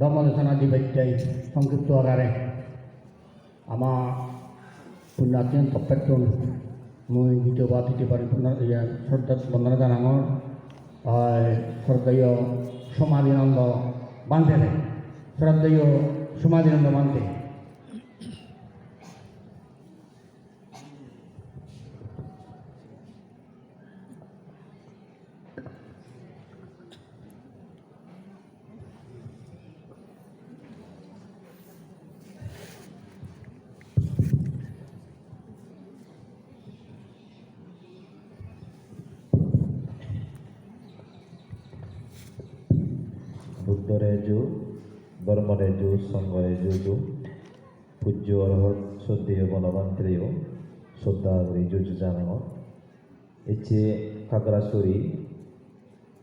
ধর্মদেশনা দিবাইটাই সংক্ষিপ্ত আকারে আমার পুণ্যার্থীন মই দ্বিতীয়বার তৃতীয়বার শ্রদ্ধা বন্দনা জানাঙর শ্রদ্ধেয় সমাধিনন্দ বান্ধে শ্রদ্ধেয় সমাধিনন্দ বান্ধে। পূজ্য অরহত, শ্রদ্ধেয় বনবান্ত্রেয় শ্রদ্ধা করি যু যু জানাঙ ইচ্ছে খাগড়াছড়ি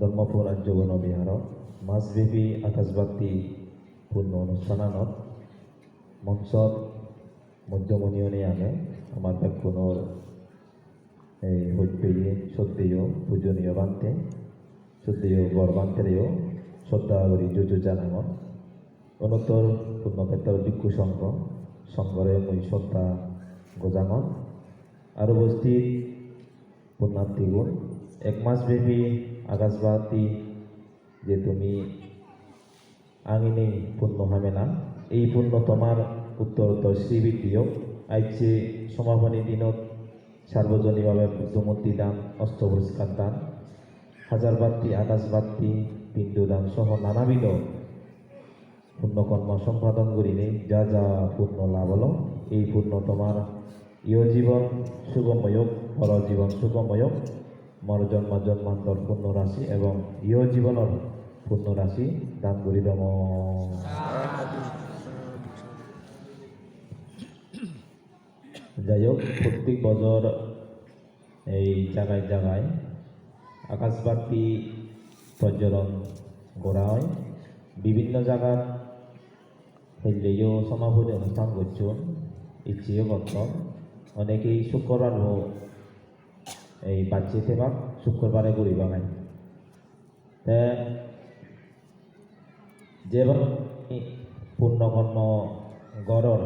ধর্মপুর রাজ্য বনবিহার মাছব্যাপী আকাশবাক্তি পূর্ণ অনুষ্ঠানত মঞ্চত মধ্যমণীয়নে আনে আমার ব্যাকুণর এই হইপেয়ে শ্রদ্ধেয় পূজনীয় বান্তে, শ্রদ্ধেয় গর্বান্তেরেও শ্রদ্ধা করি যুজু জানাঙত অনন্তর পূর্ণক্ষেত্র ভিক্ষু সংঘ, সংঘরে মই শ্রদ্ধা গজাঙত আর উপস্থিত পুণ্যার্থীগুণ এক মাসব্যাপী আকাশবাতি যে তুমি আঙিনেই পূর্ণ হবে না এই পূর্ণ তোমার উত্তরোত্তর শ্রীবৃদ্ধিও আইছে সমাপনী দিনত সার্বজনীনভাবে বুদ্ধমূর্তি দান অস্ত্র পুরস্কার দান। হাজার বাত্তি আকাশ বাত্তি পিণ্ডদান সহ নানাবিধ পুণ্যকর্ম সম্পাদন করিলে যা যা পুণ্য লাভ হল, এই পুণ্য তোমার ইয় জীবন সুগময় পর জীবন সুগময় মর জন্ম জন্মান্তর পুণ্য রাশি এবং ইয় জীবনের পুণ্য রাশি দান করি দম। যাই হোক, প্রত্যেক বছর এই জায়গায় জায়গায় আকাশবাতি প্রজ্বলন করা হয় বিভিন্ন জায়গার হইলেও সমাপনী অনুষ্ঠান করছেন। ইচ্ছেও করছেন। অনেকেই শুক্রবার হোক এই বাচ্চি থেবাক শুক্রবারে করি বাগাই যেভাবে পূর্ণকর্ম গড়র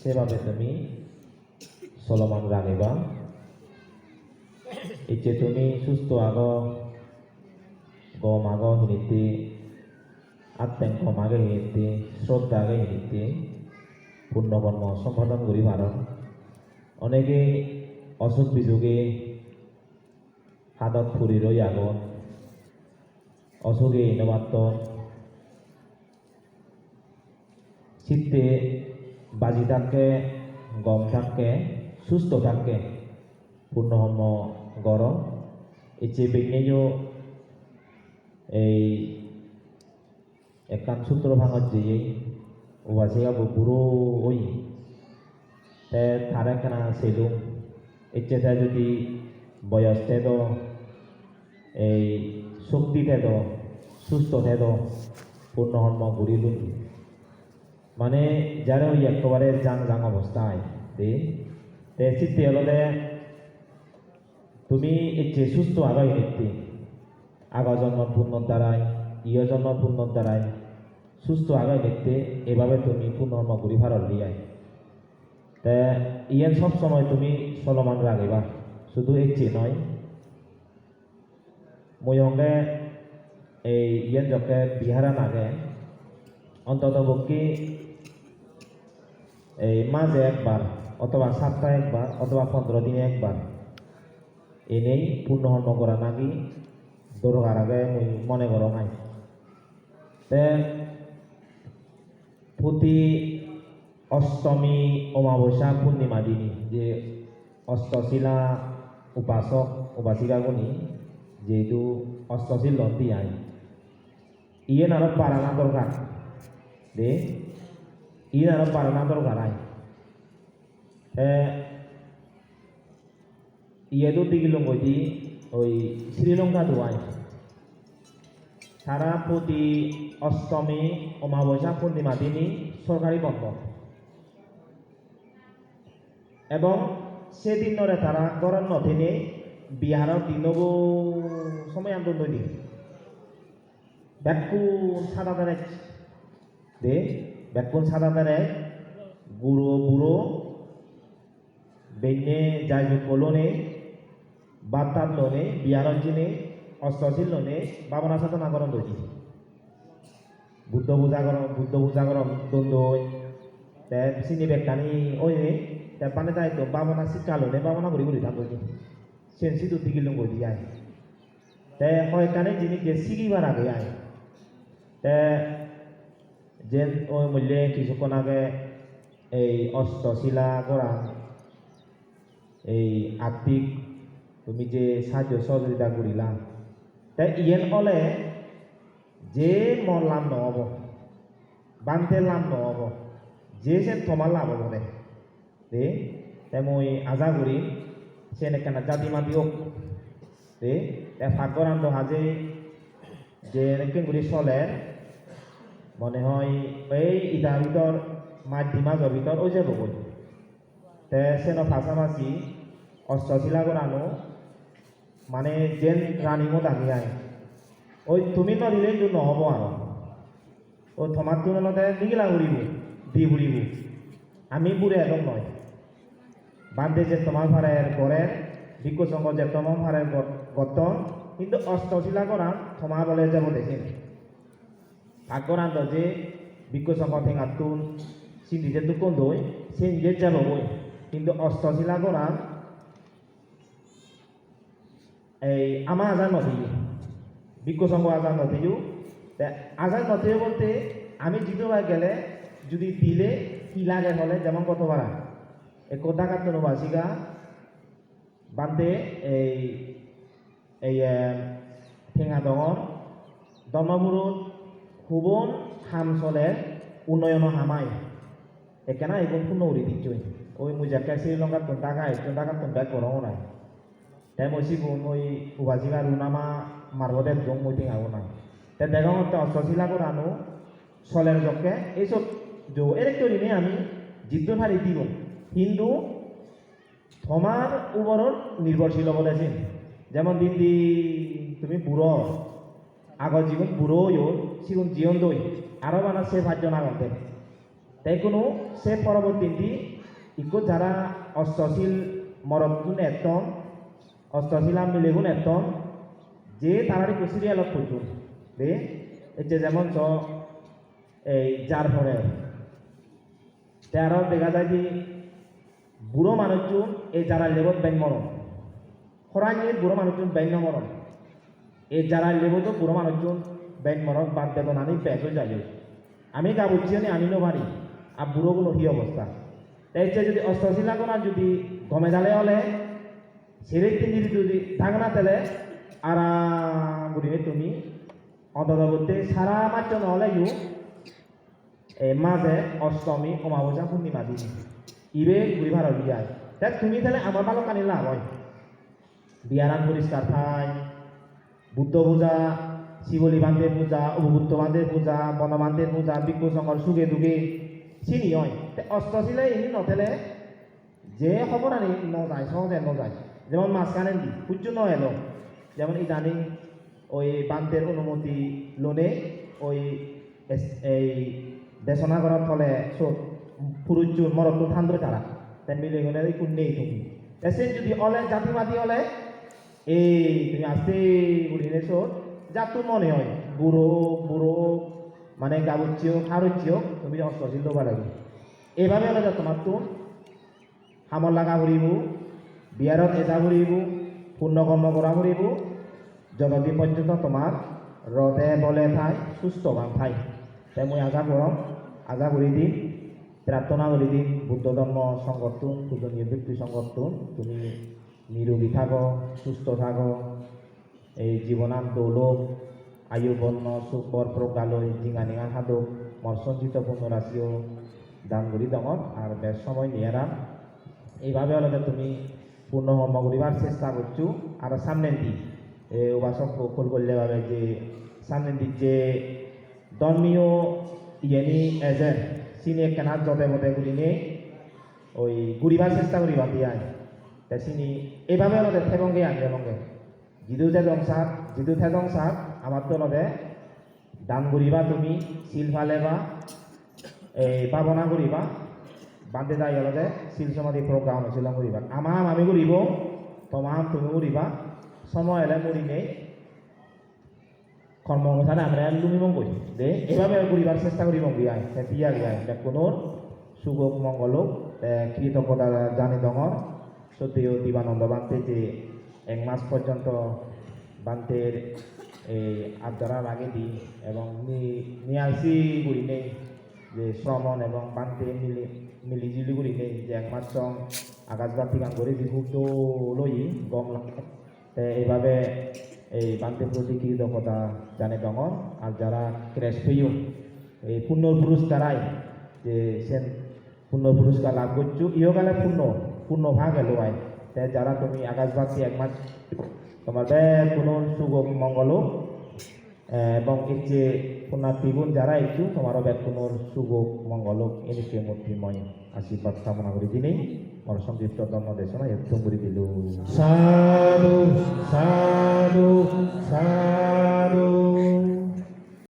সেভাবে তুমি চলমান রাখিবা ইচ্ছে তুমি সুস্থ আগ। গম আগ হিনিতে আত্মেঙ্ক মাগে হিনিতে শ্রদ্ধা আগে হিনিতে পূর্ণকর্ম সম্পাদন করি পারন অনেকে অসুখ বিযোগে হাতত ফুরি রই আগন অসুখে ইনবাত্ত চিত্তে বাজি থাকে গম থাকে সুস্থ থাকে পূর্ণহম্ম গরম ইচ্ছে বেগনেও এই একান সূত্র ভাঙত যেয়ে ওয়াসিয়াবো বুড়ো ওই, তে তারা কেনা সেলুম ইচ্ছে তা যদি বয়স থেদ এই শক্তি থেদ সুস্থ থেদ পূর্ণহম্ম ঘুরিলুম মানে যারা ওই একেবারে জাং জাং অবস্থায় তে চিত্তে হলে তুমি ইচ্ছে সুস্থ আগাই নিতে আগা জন্ম পূর্ণর দ্বারাই ইয় জন্ম পূর্ণর দ্বারাই, সুস্থ আগাই দেখতে এভাবে তুমি পুনর্ম ঘুরি ভারত দিয়াই। তে, ইয়েন সব সময় তুমি চলমান রাখিবা শুধু ইচ্ছে নয়। মই সঙ্গে এই ইয়েন যকে বিহারা নাগে, অন্তত পক্ষে এই মাঝে একবার অথবা সপ্তাহে একবার অথবা পনেরো দিনে একবার এনেই পূর্ণহর্ম করা নাকি দরকার আগে মুই মনে করো নাই তে প্রতি অষ্টমী অমাবস্যা পূর্ণিমা দিনই যে অষ্টশিলা উপাসক উপাসিকাগুনি যেহেতু অষ্টশীল লন্তি আই ইয়ে নারক পারানা দরকার দে ইয়ে নারক পারানা দরকার আই ইয়েদো দিগিলং ওই শ্রীলঙ্কা দোয়াই তারা প্রতি অষ্টমী অমাবস্যা পূর্ণিমা দিনই সরকারি বন্ধ। এবং সেদিনরে তারা গরম নথিনে বিহারের দিনবো সময় আন্দোলন দিন ব্যাকু সাদা দাঁড়াই তে বেকুন সাদা তারে গুরু বুড়ো বেনে যাই কলোনে বাতাত লোনে বিয়ারঞ্জিনে অষ্টশীল লোনে বাবনা সাথে নাগরণ দই বুদ্ধ পূজা করম বুদ্ধ পূজা করম দন্দই তে সিনি বেকানি ওই পানে তাই তো বাবনা শিক্ষা লোনে বাবনা ঘুরি ঘুরি থাকো সেন সিধু টিকিলুম গই দিয়াই তে হয় কানে যিনি যে সিগিবার আগে আয় তে যে ওই মূল্যে কিছুক্ষণ আগে এই অষ্টশিলা করা এই আর্থিক তুমি যে সাহায্য সহযোগিতা করিলা তাই ইয়েন হলে যে মন লাভ নহব বান্ধে লাভ নহব, যে সে তোমার লাভ হব দে। দে, তাই মই আজা করি সে নেকানা জাতি মাতি হোক দে, তাই ভাগ্যরান্ত হাজে যে এনেকে করে চলে, মনে হয়, এই ইটার ভিতর মাধ্যম মাজৰ ভিতৰত ওই যাব গ'ল তে সেন ফাঁসাফাঁসি অষ্টশিলা করানো মানে যেন রানিমো দামি আয় ওই তুমি নদিলে কিন্তু নহব আৰু। ও তোমার তুলনাতে দিগিলা উড়িব দি উড়িব আমি বুড়ে একদম নয়। বান্ধে যে তোমার ভাড়ার গড়ের বিজ্ঞ সংঘ যে তোমার ভাড়ার গতন কিন্তু অষ্টশিলা করা তোমার বলে যাব দেখেন ভাগ্যরান্ত যে বিজ্ঞ সংঘ ঠেঙাতুন সি নিজে দুকন দই সে নিজে যাব কিন্তু অষ্টশিলা করা এই আমার আজান নথিও বিজ্ঞ সংঘ আজান নথিও আজান নথিও বলতে, আমি জিতোবার গেলে, যদি দিলে, কি লাগে হলে যেমন কত বাড়া এই কোথা কাটনো বাসিকা বান্ধে এই এই ঠেঙা দঙর দমবুরুত হুবন হাম চলে উন্নয়ন হামাই। একেনা এগুলো পূর্ণ উড়ি দিচ্ছই ওই মুজাকে শ্রীলঙ্কার কোন টাকা একজন টাকা কোন ব্যাগ করাও নাই। সিগুন ওই উবাজিগা রুনামা মারবদে দং মই টিং আগো নাই তাই দেখা মতো অষ্টশিলা করানো চলের জকে এইসব যো এরেক্টরিনে আমি জিদ্দ হারি দিব কিন্তু তোমার উপরত নির্ভরশীল বলেছেন যেমন দিন দি তুমি বুড়ো আগৰ যিখন বুঢ়ো ইয়ো সিগুন জীবন দই আরও বানা সে পাঁচজন আগতে তাই কোনো সে পরবর্তী দি ইকো যারা অষ্টশীল মরগুন একদম অষ্টশীলা মিলেগুন একদম যে তারারি কুসিরি আলোক করছুন রে যে যেমন চ, এই যার পরে আরও দেখা যায় যে বুড়ো মানুষজন এই যারা লেবত ব্যাং মরণ খরাঙে বুড়ো মানুষজন ব্যাং মরণ এই যারা লেবতো বুড়ো মানুষজন ব্যাং মরণ বাদ বেতন আনি ব্যাগ হয়ে যায় আমি গা বুঝছি নি আমি নোবারি আর বুড়োগুলো কি অবস্থা তাই যদি কোনা যদি গমে জালে হলে সেরে তিনি যদি থাকে না তাহলে আরাম বুড়িনে তুমি। অন্তত বলতে সারা মাত্র নহলে ইউ এই মাঝে অষ্টমী, অমাবস্যা, পূর্ণিমা দিন। ইবে ঘুরি ভাড়া বিয়ায় তুমি তাহলে আমার ভালো কানি লাভ হয় বিয়ারান পরিষ্কার থাই। বুদ্ধ পূজা, শিবলি বান্ধের পূজা অভুভূত বান্ধের পূজা বনবান্ধের পূজা বিক্ষু সংঘর সুগে দুগে চিনি, হয়। তে অষ্টশিলে এনে নথেলে যে খবর আনি, নযায়, সহজে নযায়। যেমন মাঝখানে নয় এলো? যেমন ইদানিং ওই বান্ধের অনুমতি লোনে ওই এই দেশনা করার ফলে সব পুরুষজন মরত ঠান্ডা তারা। তাই মিলে গেলে কোন নেই তুমি। এসে যদি অলে জাতি মাতি হলে এই তুমি আসতে বুড়িলে সব জাতু মনে হয়, বুড়ো বুড়ো মানে গাবুচ্ছিও হারুচ্ছিও তুমি অষ্টশীল লোবা লাগে এইভাবে হলে যা তোমার তো হামল লাগা ফুৰিব বিয়াৰত এজা ফুৰিব পূৰ্ণকৰ্ম কৰা ফুৰিব যতদিন পৰ্যন্ত তোমাক ৰদে বলে ঠাই সুস্থবান ঠাই। তাই মই আশা কৰম আশা কৰি দিম, প্ৰাৰ্থনা কৰি দিম, বুদ্ধ ধৰ্ম সংগঠন পূজনীয় ব্যক্তি সংগঠন তুমি নিৰোগী থাক, সুস্থ থাক। এই জীৱনান দৌলক আয়ু, বৰ্ণ বৰ প্ৰকালৈ জিঙা নিঙা সাধক মোৰ সঞ্চিত পুনৰাশিও দান কৰি দঙত আৰু বেশ সময় নিয়ে রাম এইভাবে হলে তুমি দিক এই উপাসক ফুল করলে ভাবে যে, সামনের দিক যে, ধর্মীয় ইয়েনি এজেন্ট চিনি কেনা যতে মতে গুলি নিয়ে ওই ঘুরিবার চেষ্টা করিবা দিয়াই তা চিনি এইভাবে হলে থেবঙ্গে আনবে লঙ্গে যিদু থেদং সাত যিদু থেদং সাত আমার তো নদে, দান করিবা তুমি, শিল ফালে বা এই পাবনা করিবা। যাই হলে শিল সমাধি প্রোগ্রাম ছিল করিবা আমাম, আমি করিব তোমাম তুমি করিবা সময় এলে মরি নেই কর্ম অনুসারে আমরা লুমি মঙ্গই দে এভাবে করিবার চেষ্টা করি মঙ্গি মঙ্গিয়াই পিয়া গিয়াই কোনো সুযোগ মঙ্গলক। কৃতজ্ঞতা জানি দঙর সত্যিও দিবানন্দ বান্তে যে এক মাস পর্যন্ত বান্তের এই আবদারার আগে দিই এবং নিয়াসি করি নেই যে শ্রমণ এবং বান্তে মিলি মিলিজুলি করি নেই যে এক মাস সং আকাশ বান্তি গান করে বিহু তো লই গম লাগে। এইভাবে এই বান্তে প্রতি কৃতজ্ঞতা জানে দঙর আর যারা ক্রেশ পেয়েও এই পূর্ণ পুরুষ দ্বারাই যে সেন পূর্ণ পুরস্কার লাভ করছ, ইহকালে পূর্ণ পূর্ণ ভাগ এলো আয় তাই যারা তুমি আকাশবাসী এক মাস তোমার ব্যাগ কোনো শুভ মঙ্গল bongkice punatibun jara itu tomaro betunur sugo mongolok ini ke murtimoi asipat samana kuri dini mor samdipto dhamma desana yattum kuri dilu sadu sadu sadu